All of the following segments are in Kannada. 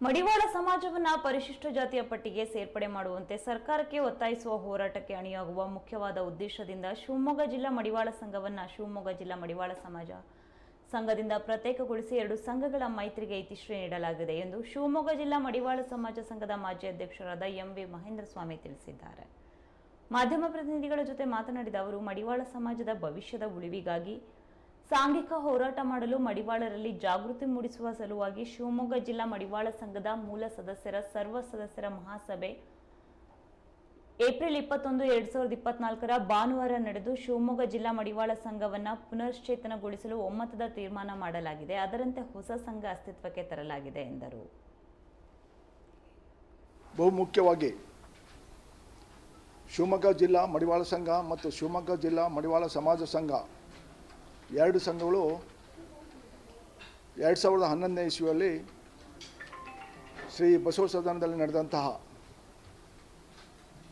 ಮಡಿವಾಳ ಸಮಾಜವನ್ನ ಪರಿಶಿಷ್ಟ ಜಾತಿಯ ಪಟ್ಟಿಗೆ ಸೇರ್ಪಡೆ ಮಾಡುವಂತೆ ಸರ್ಕಾರಕ್ಕೆ ಒತ್ತಾಯಿಸುವ ಹೋರಾಟಕ್ಕೆ ಅಣಿಯಾಗುವ ಮುಖ್ಯವಾದ ಉದ್ದೇಶದಿಂದ ಶಿವಮೊಗ್ಗ ಜಿಲ್ಲಾ ಮಡಿವಾಳ ಸಂಘವನ್ನ ಶಿವಮೊಗ್ಗ ಜಿಲ್ಲಾ ಮಡಿವಾಳ ಸಮಾಜ ಸಂಘದಿಂದ ಪ್ರತ್ಯೇಕಗೊಳಿಸಿ ಎರಡು ಸಂಘಗಳ ಮೈತ್ರಿಗೆ ಇತಿಶ್ರೀ ನೀಡಲಾಗಿದೆ ಎಂದು ಶಿವಮೊಗ್ಗ ಜಿಲ್ಲಾ ಮಡಿವಾಳ ಸಮಾಜ ಸಂಘದ ಮಾಜಿ ಅಧ್ಯಕ್ಷರಾದ ಎಂ ವಿ ಮಹೇಂದ್ರ ಸ್ವಾಮಿ ತಿಳಿಸಿದ್ದಾರೆ. ಮಾಧ್ಯಮ ಪ್ರತಿನಿಧಿಗಳ ಜೊತೆ ಮಾತನಾಡಿದ ಅವರು, ಮಡಿವಾಳ ಸಮಾಜದ ಭವಿಷ್ಯದ ಉಳಿವಿಗಾಗಿ ಸಾಂಘಿಕ ಹೋರಾಟ ಮಾಡಲು ಮಡಿವಾಳರಲ್ಲಿ ಜಾಗೃತಿ ಮೂಡಿಸುವ ಸಲುವಾಗಿ ಶಿವಮೊಗ್ಗ ಜಿಲ್ಲಾ ಮಡಿವಾಳ ಸಂಘದ ಮೂಲ ಸದಸ್ಯರ ಸರ್ವ ಸದಸ್ಯರ ಮಹಾಸಭೆ ಏಪ್ರಿಲ್ ಇಪ್ಪತ್ತೊಂದು, ಎರಡ್ ಸಾವಿರದ ಇಪ್ಪತ್ನಾಲ್ಕರ ಭಾನುವಾರ ನಡೆದು ಶಿವಮೊಗ್ಗ ಜಿಲ್ಲಾ ಮಡಿವಾಳ ಸಂಘವನ್ನು ಪುನಶ್ಚೇತನಗೊಳಿಸಲು ಒಮ್ಮತದ ತೀರ್ಮಾನ ಮಾಡಲಾಗಿದೆ. ಅದರಂತೆ ಹೊಸ ಸಂಘ ಅಸ್ತಿತ್ವಕ್ಕೆ ತರಲಾಗಿದೆ ಎಂದರು. ಬಹುಮುಖ್ಯವಾಗಿ ಶಿವಮೊಗ್ಗ ಜಿಲ್ಲಾ ಮಡಿವಾಳ ಸಂಘ ಮತ್ತು ಶಿವಮೊಗ್ಗ ಜಿಲ್ಲಾ ಮಡಿವಾಳ ಸಮಾಜ ಸಂಘ ಎರಡು ಸಂಘಗಳು ಎರಡು ಸಾವಿರದ ಹನ್ನೊಂದನೇ ಇಸ್ವಿಯಲ್ಲಿ ಶ್ರೀ ಬಸವ ಸದನದಲ್ಲಿ ನಡೆದಂತಹ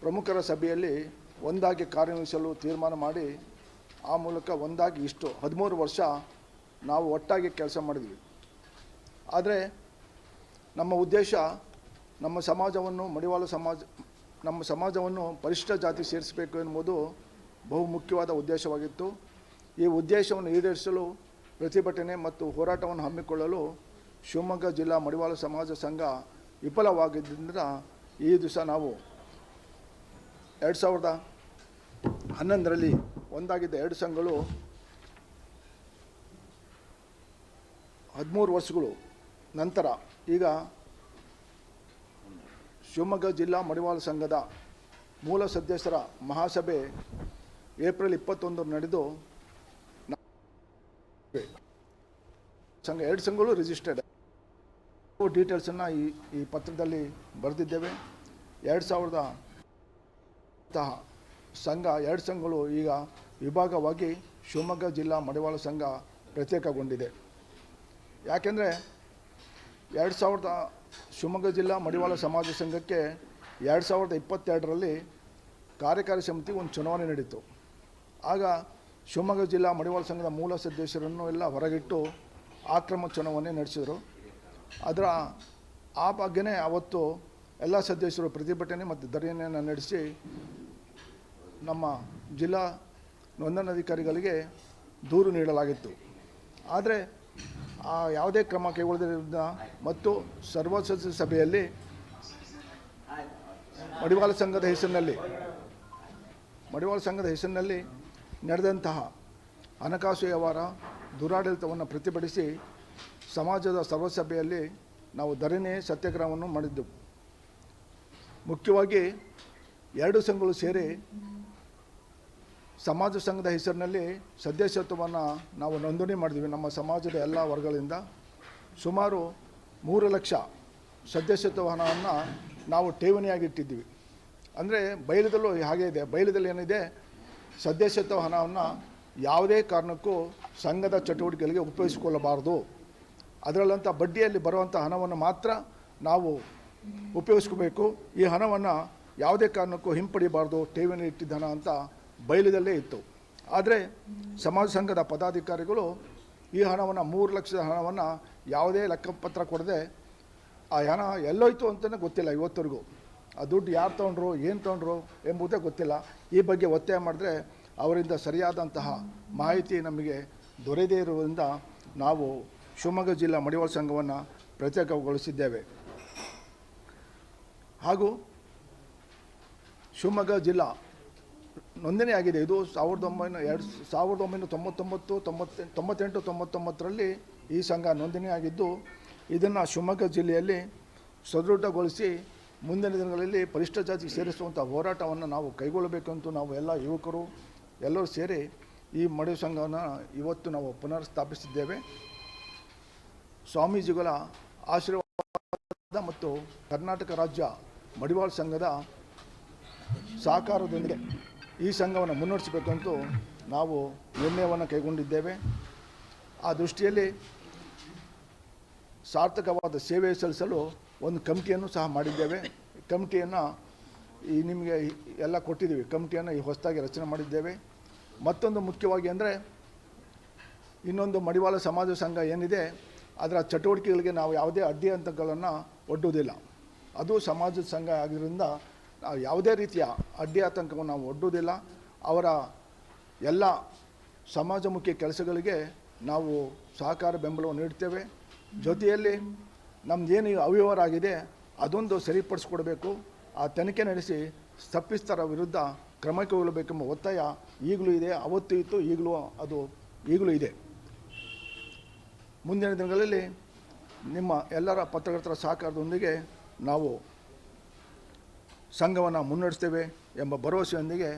ಪ್ರಮುಖರ ಸಭೆಯಲ್ಲಿ ಒಂದಾಗಿ ಕಾರ್ಯನಿರ್ವಹಿಸಲು ತೀರ್ಮಾನ ಮಾಡಿ, ಆ ಮೂಲಕ ಒಂದಾಗಿ ಇಷ್ಟು ಹದಿಮೂರು ವರ್ಷ ನಾವು ಒಟ್ಟಾಗಿ ಕೆಲಸ ಮಾಡಿದ್ವಿ. ಆದರೆ ನಮ್ಮ ಉದ್ದೇಶ ನಮ್ಮ ಸಮಾಜವನ್ನು, ಮಡಿವಾಳ ಸಮಾಜ, ನಮ್ಮ ಸಮಾಜವನ್ನು ಪರಿಶಿಷ್ಟ ಜಾತಿ ಸೇರಿಸಬೇಕು ಎನ್ನುವುದು ಬಹು ಮುಖ್ಯವಾದ ಉದ್ದೇಶವಾಗಿತ್ತು. ಈ ಉದ್ದೇಶವನ್ನು ಈಡೇರಿಸಲು, ಪ್ರತಿಭಟನೆ ಮತ್ತು ಹೋರಾಟವನ್ನು ಹಮ್ಮಿಕೊಳ್ಳಲು ಶಿವಮೊಗ್ಗ ಜಿಲ್ಲಾ ಮಡಿವಾಳ ಸಮಾಜ ಸಂಘ ವಿಫಲವಾಗಿದ್ದರಿಂದ ಈ ದಿವಸ ನಾವು ಎರಡು ಸಾವಿರದ ಹನ್ನೊಂದರಲ್ಲಿ ಒಂದಾಗಿದ್ದ ಎರಡು ಸಂಘಗಳು ಹದಿಮೂರು ವರ್ಷಗಳು ನಂತರ ಈಗ ಶಿವಮೊಗ್ಗ ಜಿಲ್ಲಾ ಮಡಿವಾಳ ಸಂಘದ ಮೂಲ ಸದಸ್ಯರ ಮಹಾಸಭೆ ಏಪ್ರಿಲ್ ಇಪ್ಪತ್ತೊಂದು ನಡೆದು ಸಂಘ, ಎರಡು ಸಂಘಗಳು ರಿಜಿಸ್ಟರ್ಡ್ ಡೀಟೇಲ್ಸನ್ನು ಈ ಈ ಪತ್ರದಲ್ಲಿ ಬರೆದಿದ್ದೇವೆ. ಎರಡು ಸಾವಿರದ ಸಂಘ, ಎರಡು ಸಂಘಗಳು ಈಗ ವಿಭಾಗವಾಗಿ ಶಿವಮೊಗ್ಗ ಜಿಲ್ಲಾ ಮಡಿವಾಳ ಸಂಘ ಪ್ರತ್ಯೇಕಗೊಂಡಿದೆ. ಯಾಕೆಂದರೆ ಎರಡು ಸಾವಿರದ ಶಿವಮೊಗ್ಗ ಜಿಲ್ಲಾ ಮಡಿವಾಳ ಸಮಾಜ ಸಂಘಕ್ಕೆ ಎರಡು ಸಾವಿರದ ಇಪ್ಪತ್ತೆರಡರಲ್ಲಿ ಕಾರ್ಯಕಾರಿ ಸಮಿತಿ ಒಂದು ಚುನಾವಣೆ ನಡೀತು. ಆಗ ಶಿವಮೊಗ್ಗ ಜಿಲ್ಲಾ ಮಡಿವಾಳ ಸಂಘದ ಮೂಲ ಸದಸ್ಯರನ್ನು ಎಲ್ಲ ಹೊರಗಿಟ್ಟು ಆಕ್ರಮ ಚುನಾವಣೆ ನಡೆಸಿದರು. ಅದರ ಆ ಬಗ್ಗೆನೇ ಅವತ್ತು ಎಲ್ಲ ಸದಸ್ಯರು ಪ್ರತಿಭಟನೆ ಮತ್ತು ಧರಣಿಯನ್ನು ನಡೆಸಿ ನಮ್ಮ ಜಿಲ್ಲಾ ನೋಂದಣಾಧಿಕಾರಿಗಳಿಗೆ ದೂರು ನೀಡಲಾಗಿತ್ತು. ಆದರೆ ಆ ಯಾವುದೇ ಕ್ರಮ ಕೈಗೊಳ್ಳದಿರೋದ್ರಿಂದ ಮತ್ತು ಸರ್ವ ಸದಸ್ಯ ಸಭೆಯಲ್ಲಿ ಮಡಿವಾಳ ಸಂಘದ ಹೆಸರಿನಲ್ಲಿ, ಮಡಿವಾಳ ಸಂಘದ ಹೆಸರಿನಲ್ಲಿ ನಡೆದಂತಹ ಹಣಕಾಸು ವ್ಯವಹಾರ, ದುರಾಡಳಿತವನ್ನು ಪ್ರತಿಭಟಿಸಿ ಸಮಾಜದ ಸರ್ವಸಭೆಯಲ್ಲಿ ನಾವು ಧರಣಿ, ಸತ್ಯಾಗ್ರಹವನ್ನು ಮಾಡಿದ್ದೆವು. ಮುಖ್ಯವಾಗಿ ಎರಡು ಸಂಘಗಳು ಸೇರಿ ಸಮಾಜ ಸಂಘದ ಹೆಸರಿನಲ್ಲಿ ಸದಸ್ಯತ್ವವನ್ನು ನಾವು ನೋಂದಣಿ ಮಾಡಿದ್ವಿ. ನಮ್ಮ ಸಮಾಜದ ಎಲ್ಲ ವರ್ಗಗಳಿಂದ ಸುಮಾರು ಮೂರು ಲಕ್ಷ ಸದಸ್ಯತ್ವ ಹಣವನ್ನು ನಾವು ಠೇವಣಿಯಾಗಿಟ್ಟಿದ್ದೀವಿ ಅಂದರೆ ಬಯಲದಲ್ಲೂ ಹಾಗೇ ಇದೆ. ಬಯಲದಲ್ಲಿ ಏನಿದೆ? ಸದಸ್ಯತ್ವ ಹಣವನ್ನು ಯಾವುದೇ ಕಾರಣಕ್ಕೂ ಸಂಘದ ಚಟುವಟಿಕೆಗಳಿಗೆ ಉಪಯೋಗಿಸಿಕೊಳ್ಳಬಾರದು. ಅದರಲ್ಲಂಥ ಬಡ್ಡಿಯಲ್ಲಿ ಬರುವಂಥ ಹಣವನ್ನು ಮಾತ್ರ ನಾವು ಉಪಯೋಗಿಸ್ಕೋಬೇಕು. ಈ ಹಣವನ್ನು ಯಾವುದೇ ಕಾರಣಕ್ಕೂ ಹಿಂಪಡಿಬಾರ್ದು ಠೇವಣಿ ಇಟ್ಟಿದ್ದ ಹಣ ಅಂತ ಬಯಲದಲ್ಲೇ ಇತ್ತು. ಆದರೆ ಸಮಾಜ ಸಂಘದ ಪದಾಧಿಕಾರಿಗಳು ಈ ಹಣವನ್ನು ಮೂರು ಲಕ್ಷದ ಹಣವನ್ನು ಯಾವುದೇ ಲೆಕ್ಕಪತ್ರ ಕೊಡದೆ ಆ ಹಣ ಎಲ್ಲೋಯ್ತು ಅಂತಲೇ ಗೊತ್ತಿಲ್ಲ ಇವತ್ತರೆಗೂ ಆ ದುಡ್ಡು ಯಾರು ತೊಗೊಂಡ್ರು, ಏನು ತೊಗೊಂಡ್ರು ಎಂಬುದೇ ಗೊತ್ತಿಲ್ಲ. ಈ ಬಗ್ಗೆ ಒತ್ತಾಯ ಮಾಡಿದ್ರೆ ಅವರಿಂದ ಸರಿಯಾದಂತಹ ಮಾಹಿತಿ ನಮಗೆ ದೊರೆಯದೇ ಇರುವುದರಿಂದ ನಾವು ಶಿವಮೊಗ್ಗ ಜಿಲ್ಲಾ ಮಡಿವಾಳ ಸಂಘವನ್ನು ಪ್ರತ್ಯೇಕಗೊಳಿಸಿದ್ದೇವೆ. ಹಾಗೂ ಶಿವಮೊಗ್ಗ ಜಿಲ್ಲಾ ನೋಂದಣಿ ಆಗಿದೆ. ಇದು ಸಾವಿರದ ಒಂಬೈನೂರ ಎರಡು ಸಾವಿರದ ಒಂಬೈನೂರ ತೊಂಬತ್ತೊಂಬತ್ತು, ತೊಂಬತ್ತೆ ತೊಂಬತ್ತೆಂಟು, ತೊಂಬತ್ತೊಂಬತ್ತರಲ್ಲಿ ಈ ಸಂಘ ನೋಂದಣಿ ಆಗಿದ್ದು, ಇದನ್ನು ಶಿವಮೊಗ್ಗ ಜಿಲ್ಲೆಯಲ್ಲಿ ಸದೃಢಗೊಳಿಸಿ ಮುಂದಿನ ದಿನಗಳಲ್ಲಿ ಪರಿಷ್ಠ ಜಾತಿಗೆ ಸೇರಿಸುವಂಥ ಹೋರಾಟವನ್ನು ನಾವು ಕೈಗೊಳ್ಳಬೇಕಂತೂ ನಾವು ಎಲ್ಲ ಯುವಕರು ಎಲ್ಲರೂ ಸೇರಿ ಈ ಮಡಿವಾಳ ಸಂಘವನ್ನು ಇವತ್ತು ನಾವು ಪುನರ್ ಸ್ಥಾಪಿಸಿದ್ದೇವೆ ಸ್ವಾಮೀಜಿಗಳ ಆಶೀರ್ವಾದ ಮತ್ತು ಕರ್ನಾಟಕ ರಾಜ್ಯ ಮಡಿವಾಳ ಸಂಘದ ಸಹಕಾರದೊಂದಿಗೆ ಈ ಸಂಘವನ್ನು ಮುನ್ನಡೆಸಬೇಕಂತೂ ನಾವು ನಿರ್ಣಯವನ್ನು ಕೈಗೊಂಡಿದ್ದೇವೆ. ಆ ದೃಷ್ಟಿಯಲ್ಲಿ ಸಾರ್ಥಕವಾದ ಸೇವೆ ಸಲ್ಲಿಸಲು ಒಂದು ಕಮಿಟಿಯನ್ನು ಸಹ ಮಾಡಿದ್ದೇವೆ. ಕಮಿಟಿಯನ್ನು ಈ ನಿಮಗೆ ಎಲ್ಲ ಕೊಟ್ಟಿದ್ದೀವಿ. ಕಮಿಟಿಯನ್ನು ಈ ಹೊಸದಾಗಿ ರಚನೆ ಮಾಡಿದ್ದೇವೆ. ಮತ್ತೊಂದು ಮುಖ್ಯವಾಗಿ ಅಂದರೆ ಇನ್ನೊಂದು ಮಡಿವಾಳ ಸಮಾಜ ಸಂಘ ಏನಿದೆ, ಅದರ ಚಟುವಟಿಕೆಗಳಿಗೆ ನಾವು ಯಾವುದೇ ಅಡ್ಡಿ ಅಂತಗಳನ್ನು ಒಡ್ಡುವುದಿಲ್ಲ. ಅದು ಸಮಾಜದ ಸಂಘ ಆಗಿದ್ದರಿಂದ ನಾವು ಯಾವುದೇ ರೀತಿಯ ಅಡ್ಡಿ ಆತಂಕವನ್ನು ನಾವು ಒಡ್ಡುವುದಿಲ್ಲ. ಅವರ ಎಲ್ಲ ಸಮಾಜಮುಖಿ ಕೆಲಸಗಳಿಗೆ ನಾವು ಸಹಕಾರ ಬೆಂಬಲವನ್ನು ನೀಡ್ತೇವೆ. ಜೊತೆಯಲ್ಲಿ ನಮ್ಮದೇನು ಅವ್ಯವಹಾರ ಆಗಿದೆ ಅದೊಂದು ಸರಿಪಡಿಸ್ಕೊಡ್ಬೇಕು. ಆ ತನಿಖೆ ನಡೆಸಿ ತಪ್ಪಿಸ್ತರ ವಿರುದ್ಧ ಕ್ರಮ ಕೈಗೊಳ್ಳಬೇಕೆಂಬ ಒತ್ತಾಯ ಈಗಲೂ ಇದೆ. ಅವತ್ತು ಇತ್ತು, ಈಗಲೂ ಅದು, ಈಗಲೂ ಇದೆ. ಮುಂದಿನ ದಿನಗಳಲ್ಲಿ ನಿಮ್ಮ ಎಲ್ಲರ ಪತ್ರಕರ್ತರ ಸಹಕಾರದೊಂದಿಗೆ ನಾವು ಸಂಘವನ್ನು ಮುನ್ನಡೆಸ್ತೇವೆ ಎಂಬ ಭರವಸೆಯೊಂದಿಗೆ